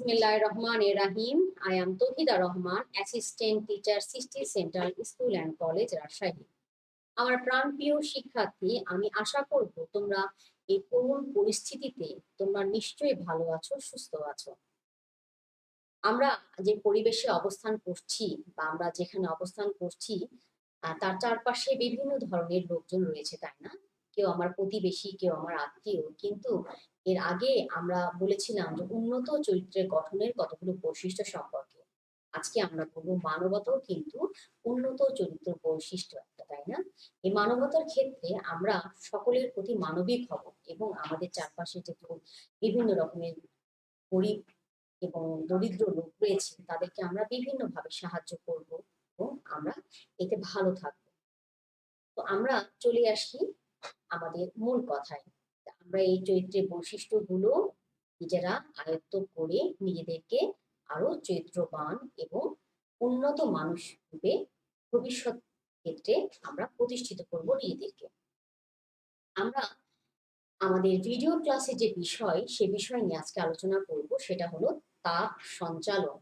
Bismillah Rahman Rahim. I am Tohida Rahman, Assistant Teacher, Sixty Central School and College, Rajshahi আমার প্রাণপ্রিয় শিক্ষার্থী আমি আশা করব তোমরা এই করুণ পরিস্থিতিতে তোমরা নিশ্চয়ই ভালো আছো সুস্থ আছো। আমরা যে পরিবেশে অবস্থান করছি বা আমরা যেখানে অবস্থান করছি তার চারপাশে বিভিন্ন ধরনের লোকজন রয়েছে তাই না? কেউ আমার প্রতিবেশী কেউ আমার আত্মীয় কিন্তু এর আগে আমরা বলেছিলাম যে উন্নত চরিত্রের গঠনের কতগুলো বৈশিষ্ট্য সম্পর্কে। আজকে আমরা বলব মানবতাও কিন্তু উন্নত চরিত্র বৈশিষ্ট্য একটা, তাই না? এই মানবতার ক্ষেত্রে আমরা সকলের প্রতি মানবিক হব এবং আমাদের চারপাশে যে বিভিন্ন রকমের গরিব এবং দরিদ্র লোক রয়েছে, তাদেরকে আমরা বিভিন্ন ভাবে সাহায্য করব এবং আমরা এতে ভালো থাকব। তো আমরা চলে আসি আমাদের মূল কথায়। আমরা এই চরিত্রের বৈশিষ্ট্যগুলো নিজেরা আয়ত্ত করে নিজেদেরকে আরও চরিত্রবান এবং উন্নত মানুষ রূপে ভবিষ্যৎ ক্ষেত্রে আমরা প্রতিষ্ঠিত করব নিজেদেরকে। আমরা আমাদের ভিডিও ক্লাসে যে বিষয়, সে বিষয় নিয়ে আজকে আলোচনা করব সেটা হলো তাপ সঞ্চালন।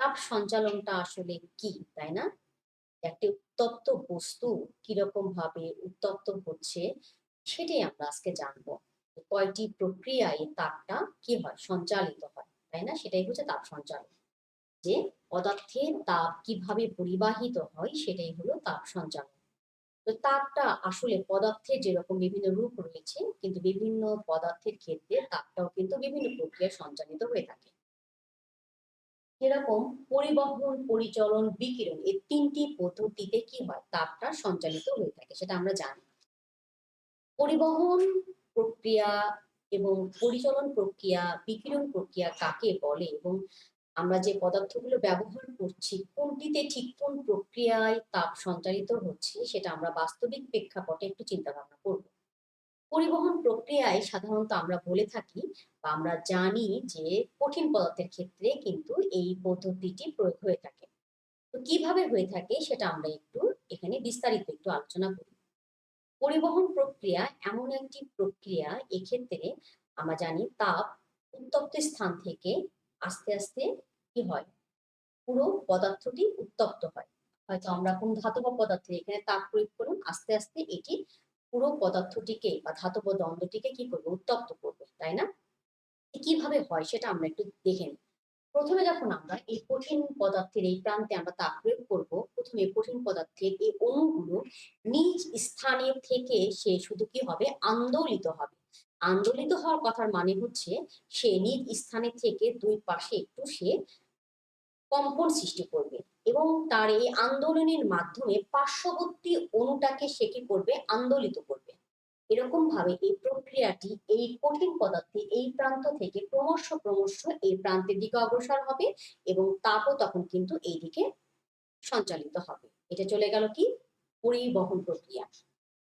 তাপ সঞ্চালনটা আসলে কি, তাই না? একটি উত্তপ্ত বস্তু কীরকম ভাবে উত্তপ্ত হচ্ছে সেটাই আমরা আজকে জানব কয়টি প্রক্রিয়ায় তাপটা কি হয়, সঞ্চালিত হয়, তাই না? সেটাই হচ্ছে তাপ সঞ্চালন। যে পদার্থের তাপ কীভাবে পরিবাহিত হয়, সেটাই হলো তাপ সঞ্চালন। তো তাপটা আসলে পদার্থের যেরকম বিভিন্ন রূপ রয়েছে, কিন্তু বিভিন্ন পদার্থের ক্ষেত্রে তাপটাও কিন্তু বিভিন্ন প্রক্রিয়া সঞ্চালিত হয়ে থাকে। যেরকম পরিবহন, পরিচলন, বিকিরণ, এই তিনটি পদ্ধতিতে কি হয়, তাপটা সঞ্চালিত হয়ে থাকে, সেটা আমরা জানি। পরিবহন প্রক্রিয়া এবং পরিচলন প্রক্রিয়া, বিকিরণ প্রক্রিয়া কাকে বলে? এবং আমরা যে পদার্থগুলো ব্যবহার করছি, কোনটিতে ঠিক কোন প্রক্রিয়ায় তাপ সঞ্চালিত হচ্ছে, সেটা আমরা বাস্তবিক প্রেক্ষাপটে একটু চিন্তা ভাবনা করব। পরিবহন প্রক্রিয়ায় সাধারণত আমরা বলে থাকি বা আমরা জানি যে কঠিন পদার্থের ক্ষেত্রে কিন্তু এই পদ্ধতিটি প্রয়োগ হয়ে থাকে। তো কীভাবে হয়ে থাকে সেটা আমরা একটু এখানে বিস্তারিত একটু আলোচনা করি। পরিবহন প্রক্রিয়া এমন একটি প্রক্রিয়া এক্ষেত্রে আমরা জানি তাপ উত্তপ্ত স্থান থেকে আস্তে আস্তে কি হয়? পুরো পদার্থটি উত্তপ্ত হয়। হয়তো আমরা কোন ধাতব পদার্থে এখানে তাপ প্রয়োগ করুন আস্তে আস্তে এটি পুরো পদার্থটিকে বা ধাতব দ্বন্দ্বটিকে কি করবে? উত্তপ্ত করবে, তাই না? কীভাবে হয় সেটা আমরা একটু দেখে নিই। প্রথমে যখন আমরা এই কঠিন পদার্থের এই প্রান্তে আমরা তাপ প্রয়োগ করব, প্রথমে কঠিন পদার্থের এই অণুগুলো নিজ স্থানে থেকে সে শুধু কি হবে? আন্দোলিত হবে। আন্দোলিত হওয়ার কথার মানে হচ্ছে সে নিজ স্থানে থেকে দুই পাশে একটু সে কম্পন সৃষ্টি করবে এবং তার এই আন্দোলনের মাধ্যমে পার্শ্ববর্তী অণুটাকে সে কি করবে? আন্দোলিত করবে। এরকম ভাবে এই প্রক্রিয়াটি, এই কঠিন পদার্থে এই প্রান্ত থেকে ক্রমশ ক্রমশ এই প্রান্তের দিকে অগ্রসর হবে এবং তাপও তখন কিন্তু এই দিকে সঞ্চালিত হবে। এটা চলে গেল কি? পরিবহন প্রক্রিয়া।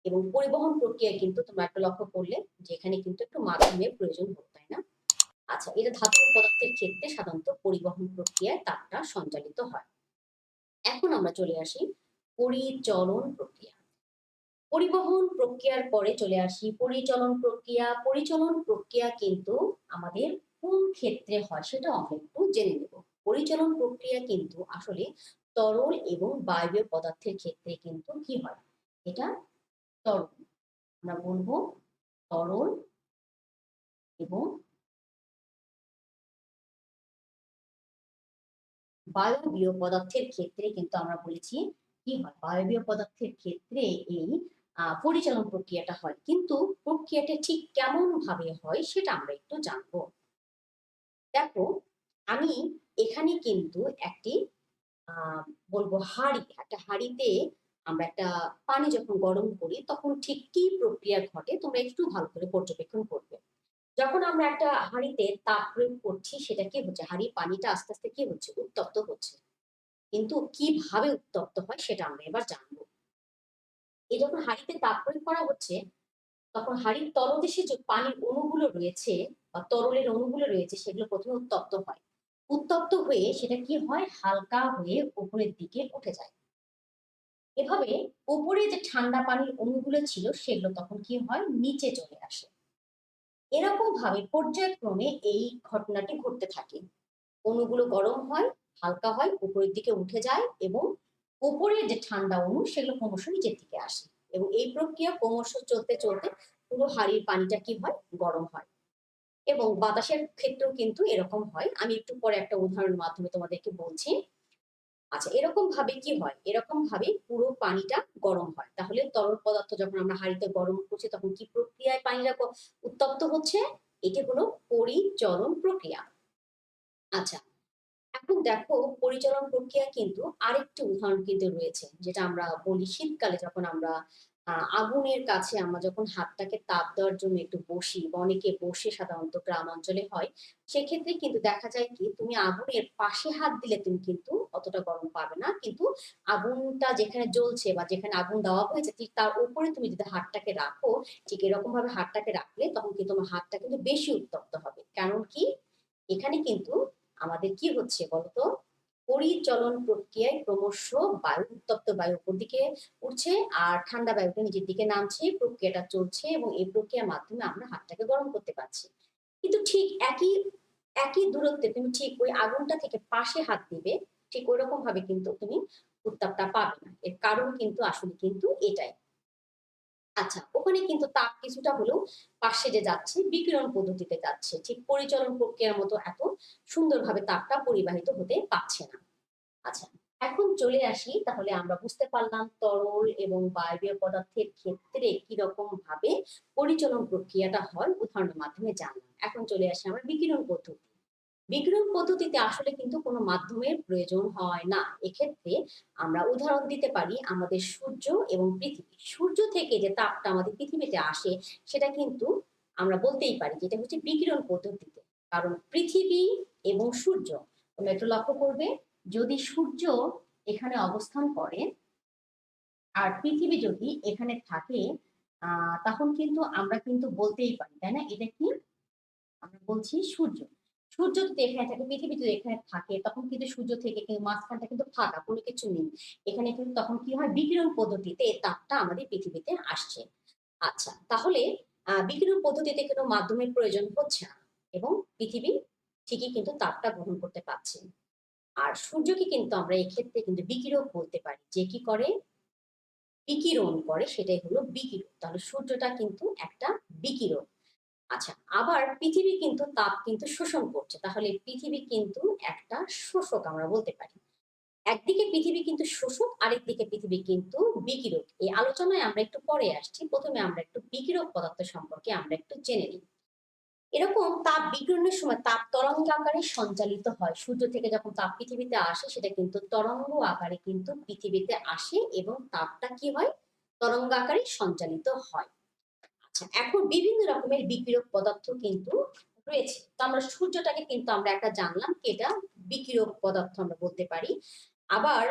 এবং পরিবহন প্রক্রিয়া কিন্তু তোমরা একটা লক্ষ্য করলে যে এখানে কিন্তু একটু মাধ্যমের প্রয়োজন হবে তাই না? আচ্ছা এটা ধাতব পদার্থের ক্ষেত্রে সাধারণত পরিবহন প্রক্রিয়ায় তাপটা সঞ্চালিত হয়। এখন আমরা চলে আসি পরিচলন প্রক্রিয়া। পরিবহন প্রক্রিয়ার পরে চলে আসি। পরিচলন প্রক্রিয়া পরিচলন প্রক্রিয়া কিন্তু আমাদের কোন ক্ষেত্রে হয় সেটা আমরা একটু জেনে নেব। পরিচলন প্রক্রিয়া কিন্তু আসলে তরল এবং বায়বীয় পদার্থের ক্ষেত্রে কিন্তু কি হয়? এটা তরল। আমরা বলব তরল এবং বায়বীয় পদার্থের ক্ষেত্রে কিন্তু আমরা বলেছি কি হয়? বায়বীয় পদার্থের ক্ষেত্রে এই পরিচালন প্রক্রিয়াটা হয়। কিন্তু প্রক্রিয়াটা ঠিক কেমন ভাবে হয় সেটা আমরা একটু জানব। দেখো, আমি এখানে কিন্তু একটি বলব হাড়ি, একটা হাড়িতে আমরা একটা পানি যখন গরম করি, তখন ঠিক কি প্রক্রিয়া ঘটে তোমরা একটু ভালো করে পর্যবেক্ষণ করবে। যখন আমরা একটা হাঁড়িতে তাপ প্রয়োগ করছি, সেটা কি হচ্ছে? হাঁড়ির পানিটা আস্তে আস্তে কি হচ্ছে? উত্তপ্ত হচ্ছে। কিন্তু কীভাবে উত্তপ্ত হয় সেটা আমরা এবার জানব। এই যখন হাঁড়িতে তাপ প্রয়োগ করা হচ্ছে, তখন হাঁড়ির তলদেশে যে পানির অণুগুলো রয়েছে বা তরলের অণুগুলো রয়েছে, সেগুলো প্রথমে উত্তপ্ত হয়। উত্তপ্ত হয়ে সেটা কি হয়? হালকা হয়ে উপরের দিকে উঠে যায়। এভাবে উপরে যে ঠান্ডা পানির অণুগুলো ছিল, সেগুলো তখন কি হয়? নিচে চলে আসে। এরকম ভাবে পর্যায়ক্রমে এই ঘটনাটি ঘটতে থাকে। অণুগুলো গরম হয়, হালকা হয় উপরের দিকে উঠে যায় এবং উপরের যে ঠান্ডা অণু সেগুলো ক্রমশ নিচের দিকে আসে। এবং এই প্রক্রিয়া ক্রমশ চলতে চলতে পুরো হাড়ির পানিটা কি হয়? গরম হয়। এবং বাতাসের ক্ষেত্রেও কিন্তু এরকম হয়। আমি একটু পরে একটা উদাহরণের মাধ্যমে তোমাদেরকে বলছি। আচ্ছা এরকম ভাবে কি হয়? এরকম ভাবে পুরো পানিটা গরম হয়। তাহলে তরল পদার্থ যখন আমরা হাঁড়িতে গরম করছি, তখন কি প্রক্রিয়ায় পানিটা উত্তপ্ত হচ্ছে? এটি হলো পরিচলন প্রক্রিয়া। আচ্ছা এখন দেখো পরিচালন প্রক্রিয়া কিন্তু আরেকটি উদাহরণ কিন্তু রয়েছে, যেটা আমরা বলি শীতকালে যখন আমরা আগুনের কাছে আমরা যখন হাতটাকে তাপ দেওয়ার জন্য একটু বসি বা অনেকে বসে সাধারণত গ্রাম অঞ্চলে হয়, সেক্ষেত্রে কিন্তু দেখা যায় কি তুমি আগুনের পাশে হাত দিলে তুমি কিন্তু অতটা গরম পাবে না, কিন্তু আগুনটা যেখানে জ্বলছে বা যেখানে আগুন দেওয়া হয়েছে ঠিক তার উপরে তুমি যদি হাতটাকে রাখো, ঠিক এরকম ভাবে হাতটাকে রাখলে তখন কিন্তু তোমার হাতটা কিন্তু বেশি উত্তপ্ত হবে। কারণ কি? এখানে কিন্তু আমাদের কি হচ্ছে বলতো? পরিচলন প্রক্রিয়ায় ক্রমশ বায়ু, উত্তপ্ত বায়ু উপর দিকে উঠছে আর ঠান্ডা বায়ুটা নিচের দিকে নামছে, প্রক্রিয়াটা চলছে এবং এই প্রক্রিয়ার মাধ্যমে আমরা হাতটাকে গরম করতে পারছি। কিন্তু ঠিক একই একই দূরত্বে তুমি ঠিক ওই আগুনটা থেকে পাশে হাত দিবে, ঠিক ওই রকম ভাবে কিন্তু তুমি উত্তাপটা পাবে না। এর কারণ কিন্তু আসলে কিন্তু এটাই। আচ্ছা ওখানে কিন্তু তাপ কিছুটা হলেও পাশে যে যাচ্ছে, বিকিরণ পদ্ধতিতে যাচ্ছে। ঠিক পরিচালন প্রক্রিয়ার মতো এত সুন্দরভাবে তাপটা পরিবাহিত হতে পারছে না। আচ্ছা এখন চলে আসি, তাহলে আমরা বুঝতে পারলাম তরল এবং বায়বীয় পদার্থের ক্ষেত্রে কি রকম ভাবে পরিচালন প্রক্রিয়াটা হয়, উদাহরণের মাধ্যমে জানলাম। এখন চলে আসি আমরা বিকিরণ পদ্ধতি। বিকিরণ পদ্ধতিতে আসলে কিন্তু কোনো মাধ্যমের প্রয়োজন হয় না। এক্ষেত্রে আমরা উদাহরণ দিতে পারি আমাদের সূর্য এবং পৃথিবী। সূর্য থেকে যে তাপটা আমাদের পৃথিবীতে আসে, সেটা কিন্তু আমরা বলতেই পারি যেটা হচ্ছে বিকিরণ পদ্ধতিতে। কারণ পৃথিবী এবং সূর্য, তোমরা একটু লক্ষ্য করবে, যদি সূর্য এখানে অবস্থান করে আর পৃথিবী যদি এখানে থাকে তখন কিন্তু আমরা কিন্তু বলতেই পারি, তাই না? এটা কি? আমরা বলছি সূর্য। সূর্য যদি এখানে থাকে, পৃথিবী যদি এখানে থাকে, তখন কিন্তু সূর্য থেকে কিন্তু মাঝখানটা কিন্তু ফাঁকা, কোনো কিছু নেই। এখানে কিন্তু তখন কি হয়? বিকিরণ পদ্ধতিতে এই তাপটা আমাদের পৃথিবীতে আসছে। আচ্ছা তাহলে বিকিরণ পদ্ধতিতে কোনো মাধ্যমের প্রয়োজন হচ্ছে না এবং পৃথিবী ঠিকই কিন্তু তাপটা গ্রহণ করতে পারছে। আর সূর্যকে কিন্তু আমরা এক্ষেত্রে কিন্তু বিকিরক বলতে পারি, যে কি করে? বিকিরণ করে, সেটাই হলো বিকিরণ। তাহলে সূর্যটা কিন্তু একটা বিকিরণ। আচ্ছা আবার পৃথিবী কিন্তু তাপ কিন্তু শোষণ করছে। তাহলে পৃথিবী কিন্তু একটা শোষক আমরা বলতে পারি। একদিকে পৃথিবী কিন্তু শোষক, আরেকদিকে পৃথিবী কিন্তু বিকিরক এই আলোচনায় আমরা একটু পরে আসছি। প্রথমে আমরা একটু বিকিরক পদার্থ সম্পর্কে আমরা একটু জেনে নিই। এরকম তাপ বিকিরণের সময় তাপ তরঙ্গ আকারে সঞ্চালিত হয়। সূর্য থেকে যখন তাপ পৃথিবীতে আসে, সেটা কিন্তু তরঙ্গ আকারে কিন্তু পৃথিবীতে আসে এবং তাপটা কি হয়? তরঙ্গ আকারে সঞ্চালিত হয়। এখন বিভিন্ন রকমের বিকিরক পদার্থ কিন্তু রয়েছে। তো আমরা সূর্যটাকে কিন্তু আমরা একটা জানলাম এটা বিকিরক পদার্থ আমরা বলতে পারি। আবার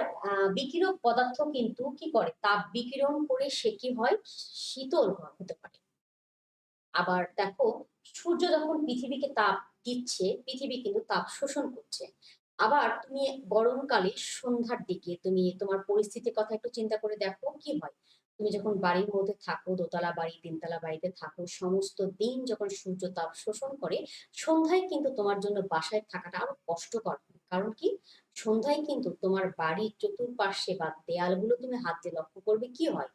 বিকিরক পদার্থ কিন্তু কি করে? তাপ বিকিরণ করে সে কি হয়? শীতল হতে পারে। আবার দেখো, সূর্য যখন পৃথিবীকে তাপ দিচ্ছে, পৃথিবী কিন্তু তাপ শোষণ করছে। আবার তুমি গরমকালে সন্ধ্যার দিকে তুমি তোমার পরিস্থিতির কথা একটু চিন্তা করে দেখো কি হয়? তুমি যখন বাড়ির মধ্যে থাকো, দোতলা বাড়ি, তিনতলা বাড়িতে থাকো, সমস্ত দিন যখন সূর্য তাপ শোষণ করে, সন্ধ্যায় কিন্তু তোমার জন্য বাসায় থাকাটা আরও কষ্টকর কারণ কি? সন্ধ্যায় কিন্তু তোমার বাড়ির চতুর্পার্শ্বে বা দেয়ালগুলো তুমি হাত দিয়ে লক্ষ্য করবে কি হয়?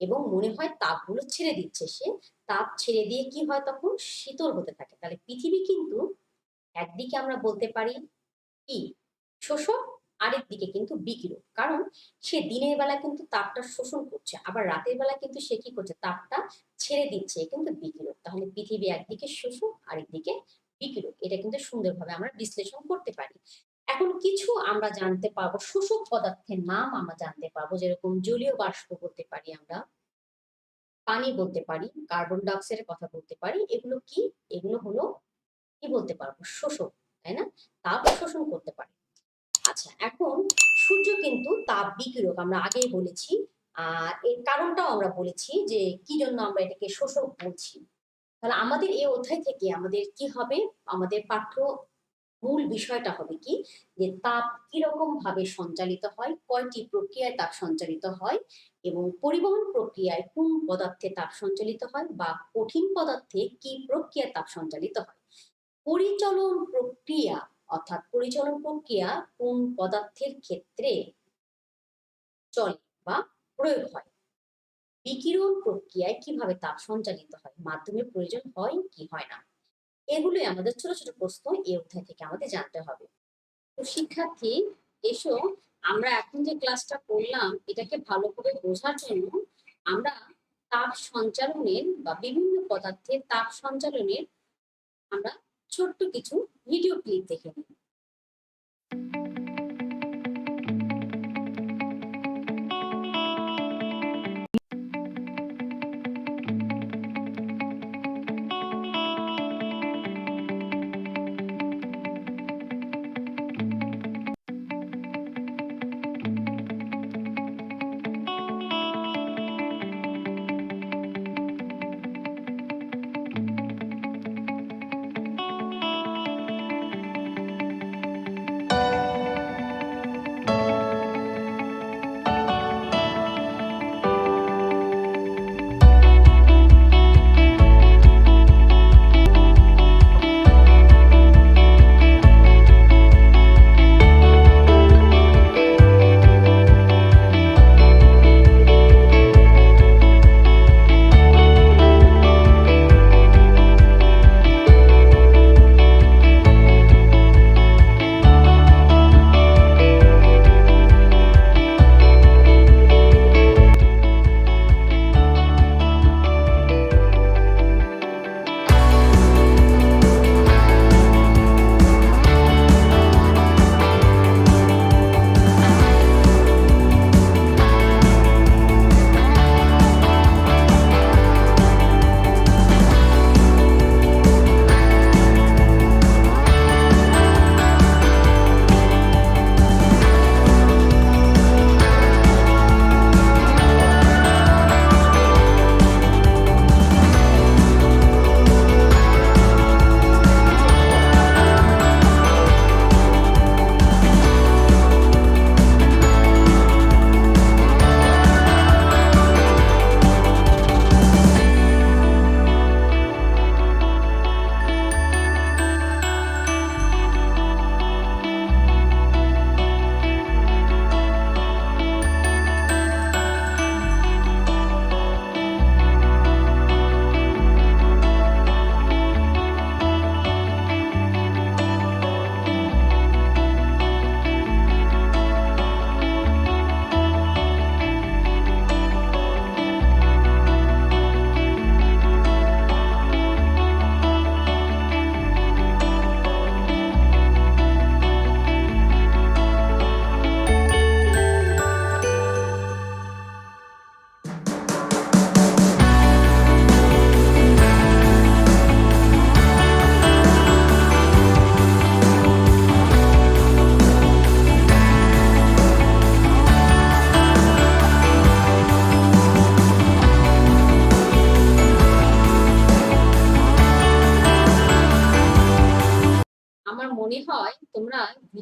এবং মনে হয় তাপগুলো ছেড়ে দিচ্ছে সে। তাপ ছেড়ে দিয়ে কি হয় তখন? শীতল হতে থাকে। তাহলে পৃথিবী কিন্তু একদিকে আমরা বলতে পারি কি? শোষক আরেক দিকে কিন্তু বিকিরক কারণ সে দিনের বেলা কিন্তু তাপটা শোষণ করছে, আবার রাতের বেলা কিন্তু সে কি করছে, তাপটা ছেড়ে দিচ্ছে কিন্তু বিকিরক তাহলে পৃথিবী একদিকে শোষক আরেকদিকে বিকিরক এটা কিন্তু সুন্দরভাবে আমরা বিশ্লেষণ করতে পারি। এখন কিছু আমরা জানতে পারব শোষক পদার্থের নাম আমরা জানতে পারব যেরকম জলীয় বাষ্প বলতে পারি আমরা, পানি বলতে পারি, কার্বন ডাইঅক্সাইডের কথা বলতে পারি, এগুলো কি? এগুলো হলো কি বলতে পারব? শোষক, তাই না? তাপ শোষণ করতে পারে। আচ্ছা এখন সূর্য কিন্তু তাপ বিকিরক আমরা আগেই বলেছি। আর এর কারণটাও আমরা বলেছি যে কি জন্য আমরা এটাকে শোষক বলছি তাহলে আমাদের এই অধ্যায় থেকে আমাদের কি হবে? আমাদের পাঠ্য মূল বিষয়টা হবে কি? যে তাপ কীরকম ভাবে সঞ্চালিত হয়, কয়টি প্রক্রিয়ায় তাপ সঞ্চালিত হয় এবং পরিবহন প্রক্রিয়ায় কোন পদার্থে তাপ সঞ্চালিত হয় বা কঠিন পদার্থে কি প্রক্রিয়ায় তাপ সঞ্চালিত হয়? পরিচলন প্রক্রিয়া অর্থাৎ পরিচালন প্রক্রিয়া কোন পদার্থের ক্ষেত্রে চলে বা প্রয়োগ হয়? বিকিরণ প্রক্রিয়ায় কীভাবে তাপ সঞ্চালিত হয়? মাধ্যমের প্রয়োজন হয় কি হয় না? এগুলোই আমাদের ছোট ছোট প্রশ্ন এই অধ্যায় থেকে আমাদের জানতে হবে। তো শিক্ষার্থী, এসো, আমরা এখন যে ক্লাসটা করলাম, এটাকে ভালো করে বোঝার জন্য আমরা তাপ সঞ্চালনের বা বিভিন্ন পদার্থের তাপ সঞ্চালনের আমরা ছোট্ট কিছু ভিডিও ক্লিপ দেখে নিই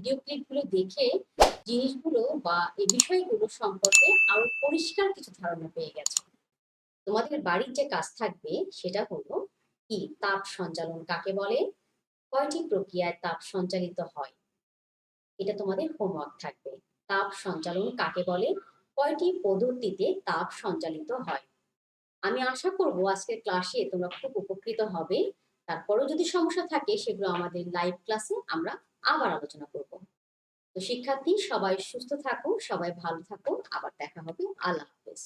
ভিডিও ক্লিপগুলো দেখে জিনিসগুলো বা এই বিষয়গুলো সম্পর্কে আরও পরিষ্কার কিছু ধারণা পেয়ে গেছে। তোমাদের বাড়ির যে কাজ থাকবে সেটা হলো কি? তাপ সঞ্চালন কাকে বলে? কয়টি প্রক্রিয়ায় তাপ সঞ্চালিত হয়? এটা তোমাদের হোমওয়ার্ক থাকবে। তাপ সঞ্চালন কাকে বলে? কয়টি পদ্ধতিতে তাপ সঞ্চালিত হয়? আমি আশা করব আজকের ক্লাসে তোমরা খুব উপকৃত হবে। তারপরেও যদি সমস্যা থাকে সেগুলো আমাদের লাইভ ক্লাসে আমরা আবার আলোচনা করব। তো শিক্ষার্থী, সবাই সুস্থ থাকো সবাই ভালো থাকো আবার দেখা হবে। আল্লাহ হাফেজ।